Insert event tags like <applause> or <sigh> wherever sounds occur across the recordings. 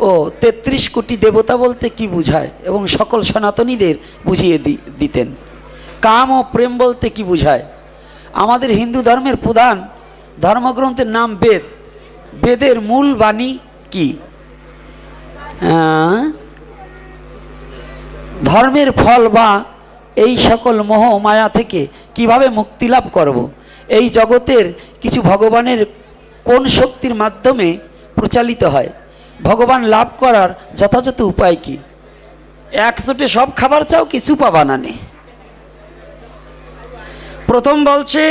ও তেত্রিশ কোটি দেবতা বলতে কি বুঝায়? এবং সকল সনাতনীদের বুঝিয়ে দিতেন। কাম ও প্রেম বলতে কি বুঝায়? আমাদের হিন্দু ধর্মের প্রধান ধর্মগ্রন্থের নাম বেদ। বেদের মূল বাণী কি? ধর্মের ফল বা এই সকল মোহ মায়া থেকে কীভাবে মুক্তি লাভ করব। এই জগতের কিছু ভগবানের কোন শক্তির মাধ্যমে প্রচালিত হয়? ভগবান লাভ করার যথাযথ উপায় কি? একচোটে সব খাবার চাও কিছু পাবা না প্রথম বলছে,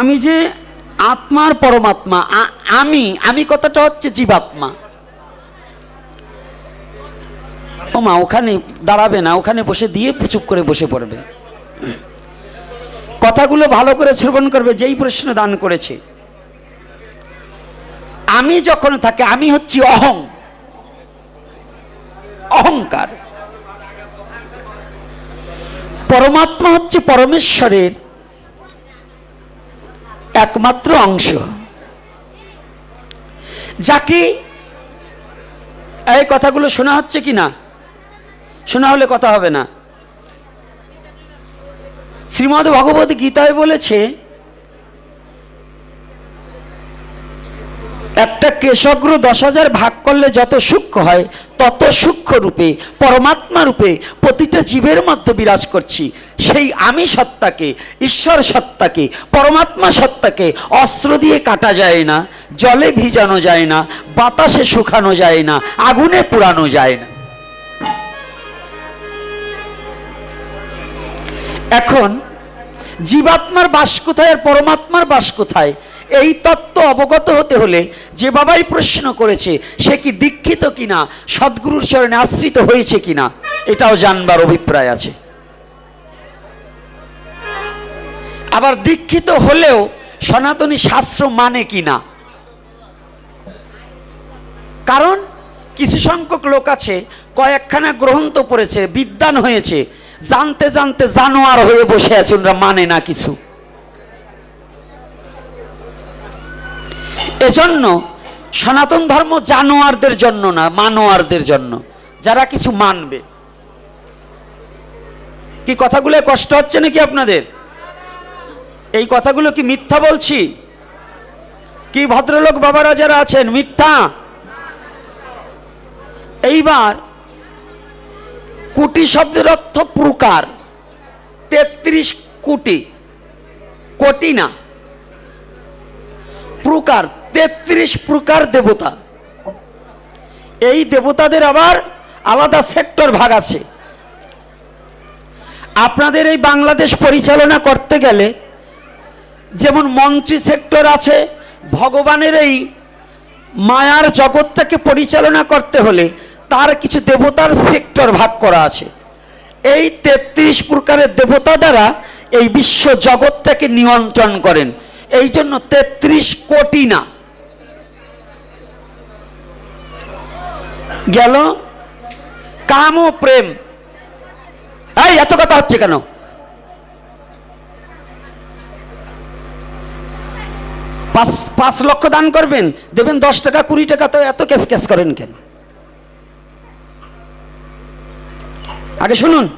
আমি যে আত্মার পরমাত্মা আমি আমি কথাটা হচ্ছে জীবাত্মা। ও মা, ওখানে দাঁড়াবে না, ওখানে বসে দিয়ে চুপ করে বসে পড়বে। কথাগুলো ভালো করে শ্রবণ করবে, যেই প্রশ্ন দান করেছে। আমি যখন থাকে, আমি হচ্ছি অহং। অহংকার। পরমাত্মা হচ্ছে পরমেশ্বরের একমাত্র অংশ। যাকে এই কথাগুলো শোনা হচ্ছে কি না? শোনা হলে কথা হবে না। শ্রীমদ ভগবত গীতায় বলেছে একটা কেশগ্র দশ হাজার ভাগ করলে যত সূক্ষ্ম হয়, তত সূক্ষ্ম রূপে, পরমাত্মা রূপে প্রতিটা জীবের মধ্যে বিরাজ করছি। সেই আমি সত্তাকে, ঈশ্বর সত্তাকে, পরমাত্মা সত্তাকে অস্ত্র দিয়ে কাটা যায় না, জলে ভিজানো যায় না, বাতাসে শুকানো যায় না, আগুনে পোড়ানো যায় না। এখন জীবাত্মার বাস কোথায় আর পরমাত্মার বাস কোথায়? এই তত্ত্ব অবগত হতে হলে যে বাবাই প্রশ্ন করেছে, সে কি দীক্ষিত কিনা, সদ্গুরুর চরণে আশ্রিত হয়েছে কিনা, এটাও জানবার অভিপ্রায় আছে। আবার দীক্ষিত হলেও সনাতনী শাস্ত্র মানে কিনা? কারণ কিছু সংখ্যক লোক আছে, কয়েকখানা গ্রন্থ পড়েছে বিদ্যান হয়েছে, জানতে জানতে জানোয়ার হয়ে বসে আছে, ওরা মানে না কিছু। এজন্য সনাতন ধর্ম জানোয়ারদের জন্য না, মানোয়ারদের জন্য। যারা কিছু মানবে। কি কথাগুলো কষ্ট হচ্ছে নাকি আপনাদের? এই কথাগুলো কি মিথ্যা বলছি? কি ভদ্রলোক বাবারা যারা আছেন, মিথ্যা? এইবার কোটি শব্দের অর্থ প্রকার। তেত্রিশ কোটি। কোটি না। প্রকার। তেত্রিশ প্রকার দেবতা। এই দেবতাদের আবার আলাদা সেক্টর ভাগ আছে। আপনাদের এই বাংলাদেশ পরিচালনা করতে গেলে যেমন মন্ত্রী সেক্টর আছে, ভগবানের এই মায়ার জগৎটাকে পরিচালনা করতে হলে তার কিছু দেবতার সেক্টর ভাগ করা আছে। এই তেত্রিশ প্রকারের দেবতা দ্বারা এই বিশ্ব জগৎটাকে নিয়ন্ত্রণ করেন। এই জন্য তেত্রিশ কোটি না। গেল। কাম ও প্রেম। এই, এত কথা হচ্ছে কেন? পাঁচ পাঁচ লক্ষ দান করবেন, দেবেন দশ টাকা, কুড়ি টাকা, তো এত কেস কেস করেন কেন? আগে শুনুন।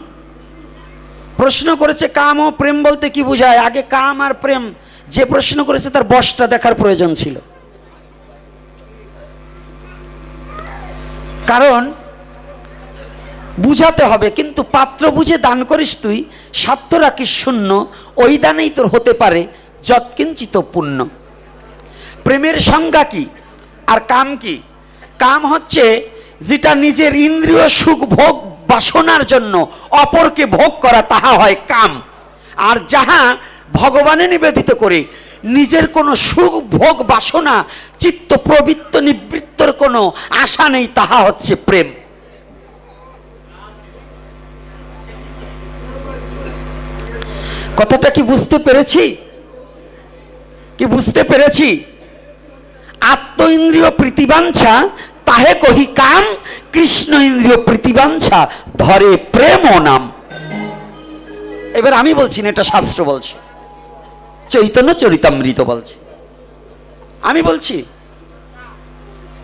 প্রশ্ন করেছে, কাম ও প্রেম বলতে কি বোঝায়? আগে কাম আর প্রেম। যে প্রশ্ন করেছে, তার বসটা দেখার প্রয়োজন ছিল। কারণ, বুঝাতে হবে, কিন্তু পাত্র বুঝে দান করিস তুই, স্বার্থ রাখিস শূন্য, ওই দানেই তোর হতে পারে যৎকিঞ্চিত পুণ্য। প্রেমের সংজ্ঞা কি? আর কাম কি? কাম হচ্ছে যেটা নিজের ইন্দ্রিয় সুখ, ভোগ, বাসনার জন্য অপরকে ভোগ করা, তাহা হয় কাম। আর যাহা ভগবানে নিবেদিত করে। নিজের কোনো সুখ, ভোগ, বাসনা, চিত্ত প্রবৃত্ত, নিবৃত্তর কোনো আশা নেই, তাহা হচ্ছে প্রেম। কথাটা কি বুঝতে পেরেছি? কি বুঝতে পেরেছি? আত্ম ইন্দ্রিয় প্রীতিবাঞ্ছা, তাহে কহি কাম, কৃষ্ণ ইন্দ্রিয় প্রীতিবাঞ্ছা, ধরে প্রেম ও নাম। এবার আমি বলছি না, এটা শাস্ত্র বলছে। চৈতন্য চরিতামৃত বলছে। আমি বলছি,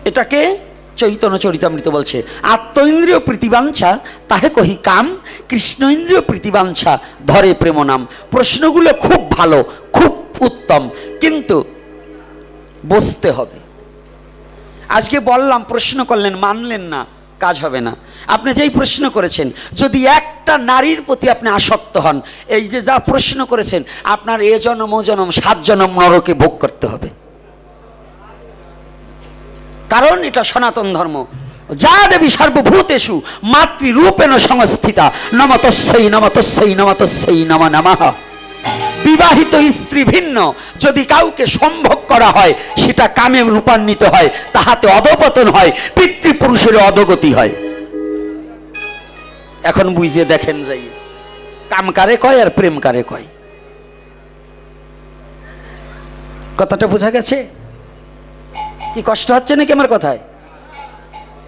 এটাকে চৈতন্য চরিতামৃত বলছে। আত্মইন্দ্রিয় প্রীতিবাঞ্ছা, তাহে কহি কাম কৃষ্ণ ইন্দ্রিয় প্রীতিবাঞ্ছা, ধরে প্রেম নাম প্রশ্নগুলো খুব ভালো, খুব উত্তম, কিন্তু বসতে হবে। আজকে বললাম, প্রশ্ন করলেন, মানলেন না। কাজ হবে না। আপনি যেই প্রশ্ন করেছেন, যদি একটা নারীর প্রতি আপনি আসক্ত হন, এই যে যা প্রশ্ন করেছেন, আপনার এ জনম ও জনম, সাত জনম নরকে ভোগ করতে হবে। কারণ এটা সনাতন ধর্ম। যা দেবী সর্বভূতেষু, মাতৃরূপেণ সংস্থিতা নমতস্যই নমতস্যই নমতস্যই নম, নমঃ। বিবাহিত স্ত্রী ভিন্ন। যদি কাউকে সম্ভব করা হয়, সেটা কামে রূপান্বিত হয়, তাহাতে অধপতন হয়, পিতৃপুরুষের অধগতি হয়। এখন বুঝে দেখেন যাই। কাম কারে কয় আর প্রেম কারে কয়? কথাটা বোঝা গেছে? কি কষ্ট হচ্ছে নাকি আমার কথায়?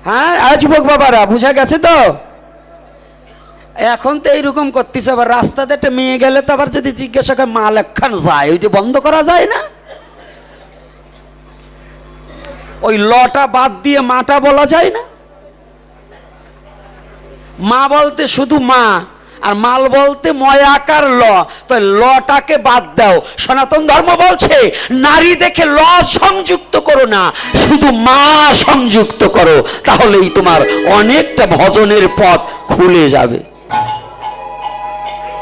হ্যাঁ আজ বাবারা, বুঝা গেছে তো? এখন তো এইরকম করতেছে, আবার রাস্তাতে একটা মেয়ে গেলে তো আবার যদি জিজ্ঞাসা করে মাল একখান যায়, ওইটা বন্ধ করা যায় না? ওই লটা বাদ দিয়ে মাটা বলা যায় না? মা বলতে শুধু মা, আর মাল বলতে ময়াকার ল। তো লটাকে বাদ দাও। সনাতন ধর্ম বলছে, নারী দেখে ল সংযুক্ত করো না, শুধু মা সংযুক্ত করো, তাহলেই তোমার অনেকটা ভজনের পথ খুলে যাবে।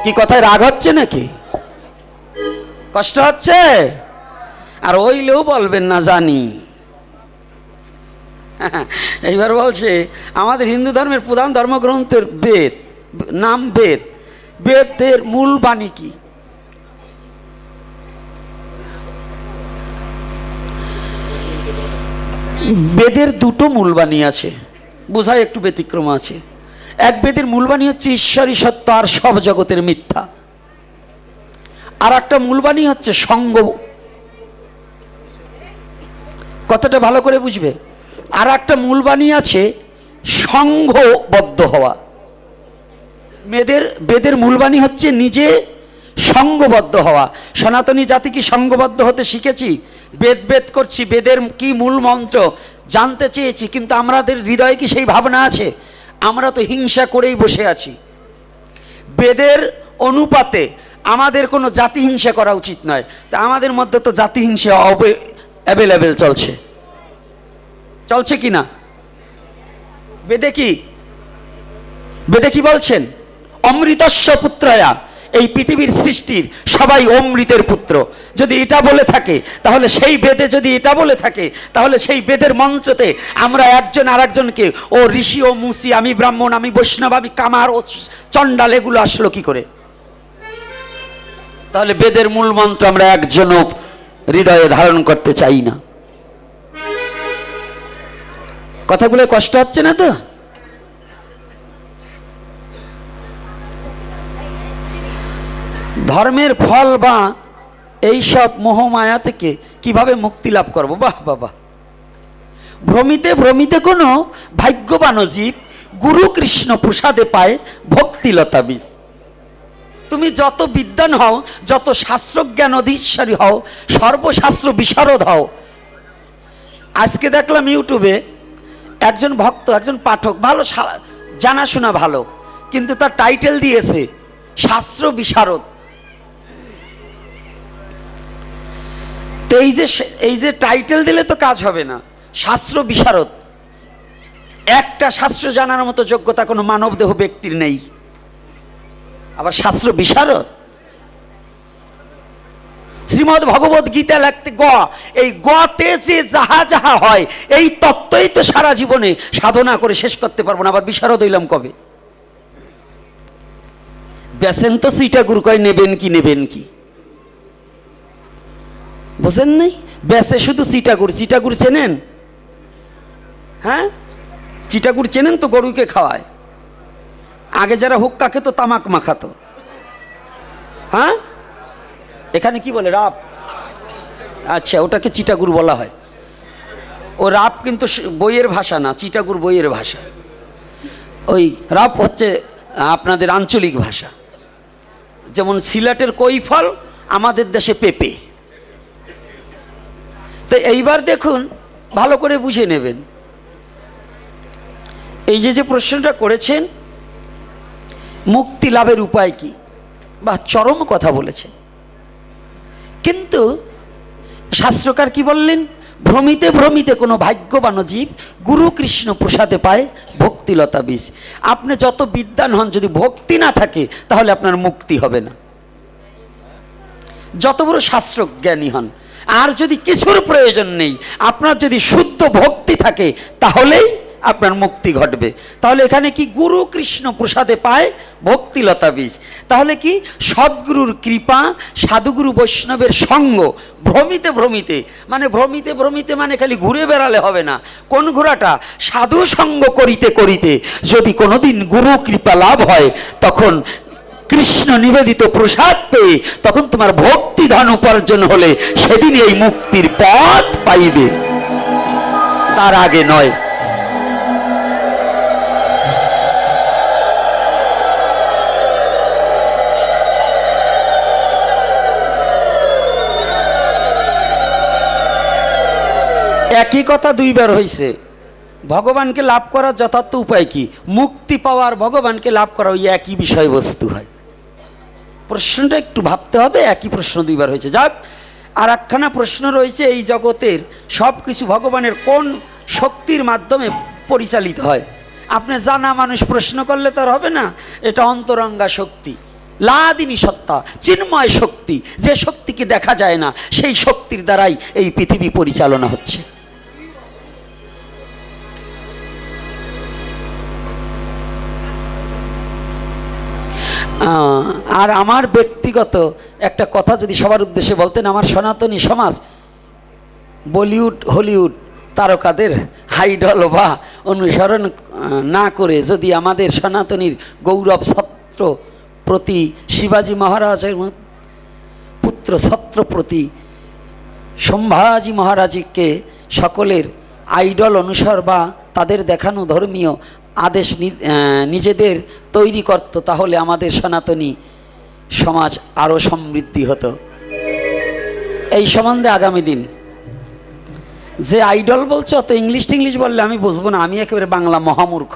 কি কথায় রাগ হচ্ছে নাকি? কষ্ট হচ্ছে? আর ওইলেও বলবেন না জানি। <laughs> এইবার বলছে, আমাদের হিন্দু ধর্মের প্রধান ধর্মগ্রন্থের বেদ, নাম বেদ। বেদের মূল বাণী কি? বেদের দুটো মূলবাণী আছে। বোঝায় একটু ব্যতিক্রম আছে। এক বেদের মূলবাণী হচ্ছে ঈশ্বরী সত্য আর সব জগতের মিথ্যা। আর একটা মূলবাণী হচ্ছে, সঙ্গ। কথাটা ভালো করে বুঝবে। আর একটা মূলবাণী আছে সংঘবদ্ধ হওয়া। মেয়েদের, বেদের মূলবাণী হচ্ছে, নিজে সঙ্গবদ্ধ হওয়া। সনাতনী জাতি কি সঙ্গবদ্ধ হতে শিখেছি? বেদ বেদ করছি, বেদের কি মূল মন্ত্র? জানতে চেয়েছি, কিন্তু আমাদের হৃদয়ে কি সেই ভাবনা আছে? আমরা তো হিংসা করেই বসে আছি। বেদের অনুপাতে আমাদের কোনো জাতি হিংসা করা উচিত নয়। তা আমাদের মধ্যে তো জাতি হিংসা অ্যাভেলেবেল চলছে। চলছে কি না? বেদে কি? বেদে কি বলছেন? অমৃতস্ব পুত্রয়া। এই পৃথিবীর সৃষ্টির সবাই অমৃতের পুত্র। যদি এটা বলে থাকে, তাহলে সেই বেদে যদি এটা বলে থাকে, তাহলে সেই বেদের মন্ত্রতে আমরা একজন আর একজনকে ও ঋষি ও মুসি, আমি ব্রাহ্মণ, আমি বৈষ্ণব, আমি কামার ও চণ্ডাল, এগুলো আসলো কি করে? তাহলে বেদের মূল মন্ত্র আমরা একজনও হৃদয়ে ধারণ করতে চাই না। কথাগুলো কষ্ট হচ্ছে না তো? ধর্মের ফল বা এই সব মোহমায়া থেকে কীভাবে মুক্তি লাভ করব? বাহ বাবা ভ্রমিতে ভ্রমিতে কোনো ভাগ্যবান জীব গুরু কৃষ্ণ প্রসাদে পায় ভক্তিলতা বীজ। তুমি যত বিদ্যান হও, যত শাস্ত্রজ্ঞান অধীশ্বরী হও, সর্বশাস্ত্র বিশারদ হও। আজকে দেখলাম ইউটিউবে একজন ভক্ত, একজন পাঠক, ভালো জানাশোনা ভালো, কিন্তু তার টাইটেল দিয়েছে, শাস্ত্র বিশারদ। তো এই যে এই যে টাইটেল দিলে তো কাজ হবে না। শাস্ত্র বিশারদ। একটা শাস্ত্র জানার মতো যোগ্যতা কোনো মানবদেহ ব্যক্তির নেই। আবার শাস্ত্র বিশারদ। শ্রীমদ ভগবত গীতা লাগতে গ। এই গতে যে যাহা যাহা হয়, এই তত্ত্বই তো সারা জীবনে সাধনা করে শেষ করতে পারব না। আবার বিশারদ হইলাম কবে? বেসেন তো সিটা গুরু কয়, নেবেন কি নেবেন কি? বোঝেন নাই ব্যাসে শুধু চিটাগুড় চিটাগুড় চেনেন? হ্যাঁ? চিটাগুড় চেনেন তো গরুকে খাওয়ায়। আগে যারা হুক্কা খেত, তামাক মাখাতো। হ্যাঁ? এখানে কি বলে রাপ আচ্ছা ওটাকে চিটাগুড় বলা হয়। ও রাপ কিন্তু বইয়ের ভাষা না, চিটাগুড় বইয়ের ভাষা। ওই রাপ হচ্ছে আপনাদের আঞ্চলিক ভাষা। যেমন সিলেটের কৈফল, আমাদের দেশে পেঁপে। তো এইবার দেখুন, ভালো করে বুঝে নেবেন। এই যে যে প্রশ্নটা করেছেন, মুক্তি লাভের উপায় কি? বা চরম কথা বলেছেন। কিন্তু শাস্ত্রকার কি বললেন? ভ্রমিতে ভ্রমিতে কোনো ভাগ্যবান জীব গুরু কৃষ্ণ প্রসাদে পায় ভক্তিলতা বীজ। আপনি যত বিদ্যান হন, যদি ভক্তি না থাকে, তাহলে আপনার মুক্তি হবে না। যত বড় শাস্ত্র জ্ঞানী হন আর যদি কিছুর প্রয়োজন নেই, আপনার যদি শুদ্ধ ভক্তি থাকে, তাহলেই আপনার মুক্তি ঘটবে। তাহলে এখানে কি গুরু কৃষ্ণ প্রসাদে পায়? ভক্তিলতা বীজ। তাহলে কি সদ্গুরুর কৃপা, সাধুগুরু বৈষ্ণবের সঙ্গ, ভ্রমিতে ভ্রমিতে মানে ভ্রমিতে ভ্রমিতে মানে খালি ঘুরে বেড়ালে হবে না। কোন ঘোড়াটা সাধু সঙ্গ করিতে করিতে যদি কোনোদিন গুরু কৃপা লাভ হয়, তখন কৃষ্ণ নিবেদিত প্রসাদ পেয়ে তখন তোমার ভক্তি ধন উপার্জন হলে সেদিন এই মুক্তির পথ পাইবে। তার আগে নয়। একই কথা দুইবার হয়েছে ভগবানকে লাভ করার যথার্থ উপায় কি? মুক্তি পাওয়ার ভগবানকে লাভ করা ওই একই বিষয়বস্তু হয়। প্রশ্নটা একটু ভাবতে হবে, একই প্রশ্ন দুইবার হয়েছে। যাক আর একখানা প্রশ্ন রয়েছে, এই জগতের সব কিছু ভগবানের কোন শক্তির মাধ্যমে পরিচালিত হয়? আপনি জানা মানুষ প্রশ্ন করলে তার হবে না, এটা অন্তরঙ্গা শক্তি, লাদিনী সত্তা, চিন্ময় শক্তি, যে শক্তিকে দেখা যায় না, সেই শক্তির দ্বারাই এই পৃথিবী পরিচালনা হচ্ছে। আর আমার ব্যক্তিগত একটা কথা যদি সবার উদ্দেশ্যে বলতেন, আমার সনাতনী সমাজ, বলিউড, হলিউড তারকাদের হাইডল বা অনুসরণ না করে যদি আমাদের সনাতনীর গৌরব ছত্র প্রতি শিবাজী মহারাজের পুত্র ছত্রপ্রতি সম্ভাজি মহারাজকে সকলের আইডল অনুসর বা তাদের দেখানো ধর্মীয় আদেশ নিজেদের তৈরি করত, তাহলে আমাদের সনাতনী সমাজ আরও সমৃদ্ধি হতো। এই সম্বন্ধে আগামী দিন, যে আইডল বলছো, অত ইংলিশ টিংলিশ বললে আমি বুঝব না, আমি একেবারে বাংলা মহামূর্খ।